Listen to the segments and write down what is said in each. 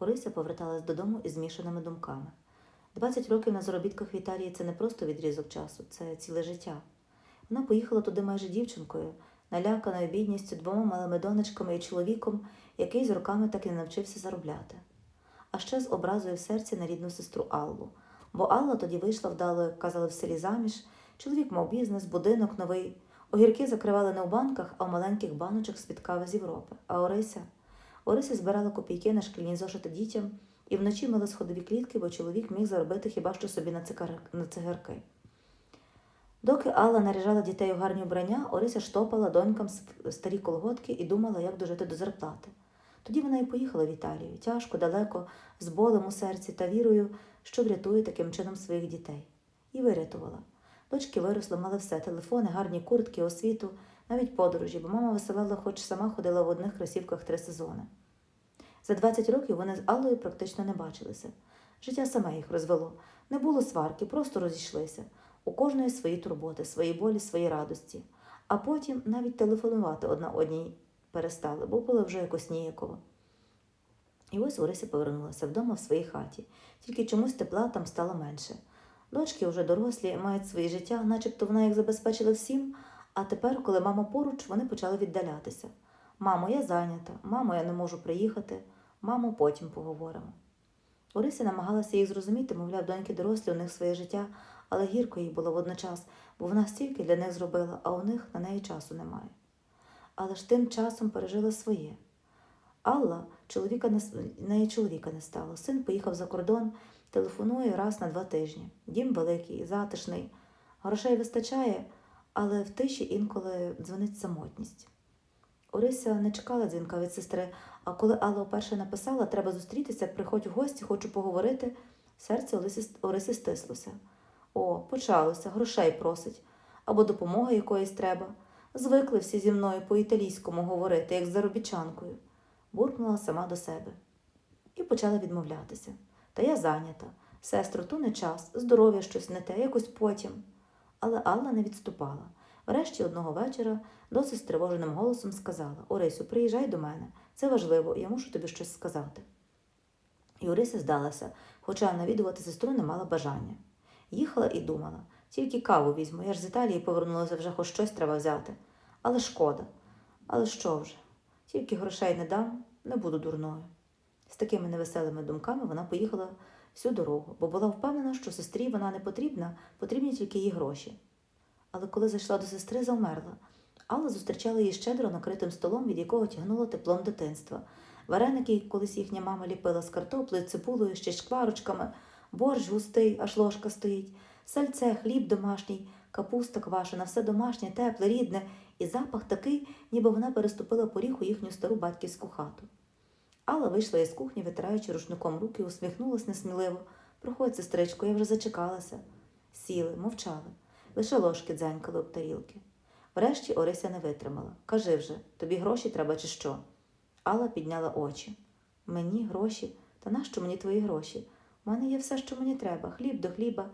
Орися поверталась додому із змішаними думками. 20 років на заробітках в Італії це не просто відрізок часу, це ціле життя. Вона поїхала туди майже дівчинкою, наляканою бідністю двома малими донечками і чоловіком, який з роками так і не навчився заробляти. А ще з образою в серці на рідну сестру Аллу. Бо Алла тоді вийшла вдало, як казали в селі заміж, чоловік мав бізнес, будинок новий. Огірки закривали не у банках, а в маленьких баночок з-під кави з Європи. А Орися? Орися збирала копійки на шкільні зошити дітям і вночі мила сходові клітки, бо чоловік міг заробити хіба що собі на, цигарки. Доки Алла наряжала дітей у гарні вбрання, Орися штопала донькам старі колготки і думала, як дожити до зарплати. Тоді вона і поїхала в Італію, тяжко, далеко, з болем у серці та вірою, що врятує таким чином своїх дітей. І вирятувала. Дочки виросли, мали все телефони, гарні куртки, освіту, навіть подорожі, бо мама веселила, хоч сама ходила в одних кросівках три сезони. За 20 років вони з Аллою практично не бачилися. Життя саме їх розвело. Не було сварки, просто розійшлися. У кожної свої турботи, свої болі, свої радості. А потім навіть телефонувати одна одній перестали, бо було вже якось ніяково. І ось Орися повернулася вдома в своїй хаті, тільки чомусь тепла там стало менше. Дочки вже дорослі, мають своє життя, начебто вона їх забезпечила всім, а тепер, коли мама поруч, вони почали віддалятися. Мамо, я зайнята, мамо, я не можу приїхати, мамо, потім поговоримо. Орися намагалася їх зрозуміти, мовляв, доньки дорослі, у них своє життя, але гірко їй було водночас, бо вона стільки для них зробила, а у них на неї часу немає. Але ж тим часом пережила своє. Алла чоловіка не неї чоловіка не стало. Син поїхав за кордон, телефонує раз на два тижні. Дім великий, затишний. Грошей вистачає, але в тиші інколи дзвонить самотність. Орися не чекала дзвінка від сестри, а коли Алла вперше написала, треба зустрітися, приходь в гості, хочу поговорити, серце Орисі стислося. О, почалося, грошей просить, або допомоги якоїсь треба. Звикли всі зі мною по-італійському говорити, як з заробітчанкою буркнула сама до себе і почала відмовлятися. Та я зайнята. Сестро, то не час, здоров'я щось не те, якось потім. Але Алла не відступала. Врешті одного вечора досить стривоженим голосом сказала Орисю, приїжджай до мене. Це важливо, я мушу тобі щось сказати. І Орися здалася, хоча навідувати сестру не мала бажання. Їхала і думала, тільки каву візьму, я ж з Італії повернулася, вже хоч щось треба взяти. Але шкода. Але що вже? Тільки грошей не дам, не буду дурною. З такими невеселими думками вона поїхала всю дорогу, бо була впевнена, що сестрі вона не потрібна, потрібні тільки її гроші. Але коли зайшла до сестри, завмерла. Алла зустрічала її щедро накритим столом, від якого тягнуло теплом дитинства. Вареники, колись їхня мама ліпила з картоплею, цибулею, ще шкварочками, борщ густий, аж ложка стоїть, сальце, хліб домашній, капуста квашена, все домашнє, тепле, рідне, і запах такий, ніби вона переступила поріг у їхню стару батьківську хату. Алла вийшла із кухні, витираючи рушником руки, усміхнулась несміливо. Проходь, сестричко, я вже зачекалася. Сіли, мовчали. Лише ложки дзенькали об тарілки. Врешті Орися не витримала. Кажи вже, тобі гроші треба чи що? Алла підняла очі. Мені гроші? Та нащо мені твої гроші? У мене є все, що мені треба, хліб до хліба.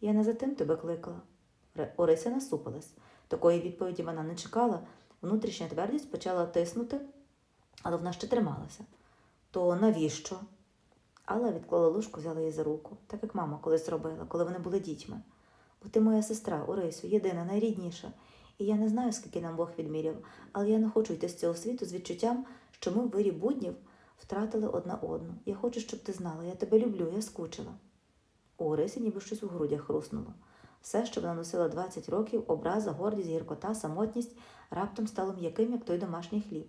Я не за тим тебе кликала. Орися насупилась. Такої відповіді вона не чекала. Внутрішня твердість почала тиснути, але вона ще трималася. То навіщо? Алла відклала ложку, взяла її за руку, так як мама колись робила, коли вони були дітьми. Бо ти моя сестра, Орисю, єдина, найрідніша. І я не знаю, скільки нам Бог відміряв, але я не хочу йти з цього світу з відчуттям, що ми в вирі буднів втратили одна одну. Я хочу, щоб ти знала, я тебе люблю, я скучила. У Орисі ніби щось у грудях хруснуло. Все, що вона носила 20 років, образа, гордість, гіркота, самотність, раптом стало м'яким, як той домашній хліб.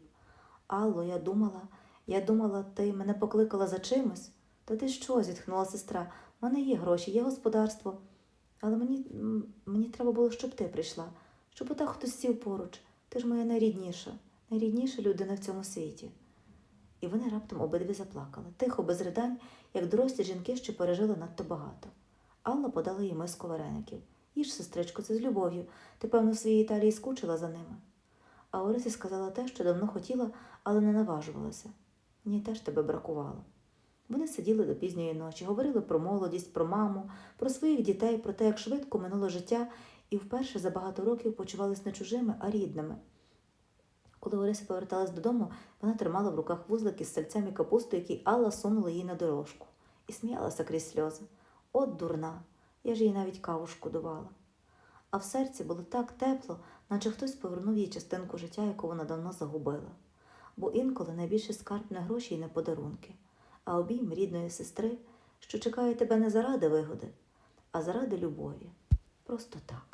Алло, я думала, я думала, ти мене покликала за чимось. Та ти що? зітхнула сестра. У мене є гроші, є господарство. Але мені, мені треба було, щоб ти прийшла, щоб отак хтось сів поруч. Ти ж моя найрідніша, найрідніша людина в цьому світі. І вони раптом обидві заплакали, тихо, без ридань, як дорослі жінки, що пережили надто багато. Алла подала їй миску вареників. Їж, сестричко, це з любов'ю. Ти, певно, в своїй Італії скучила за ними. А Орисі сказала те, що давно хотіла, але не наважувалася. Мені теж тебе бракувало. Вони сиділи до пізньої ночі, говорили про молодість, про маму, про своїх дітей, про те, як швидко минуло життя, і вперше за багато років почувались не чужими, а рідними. Коли Орися поверталась додому, вона тримала в руках вузлик із сальцем і капустою, який Алла сунула їй на дорожку, і сміялася крізь сльози. От дурна, я ж їй навіть каву шкодувала. А в серці було так тепло, наче хтось повернув їй частинку життя, яку вона давно загубила. Бо інколи найбільше скарб на гроші і не подарунки, а обійм рідної сестри, що чекає тебе не заради вигоди, а заради любові. Просто так.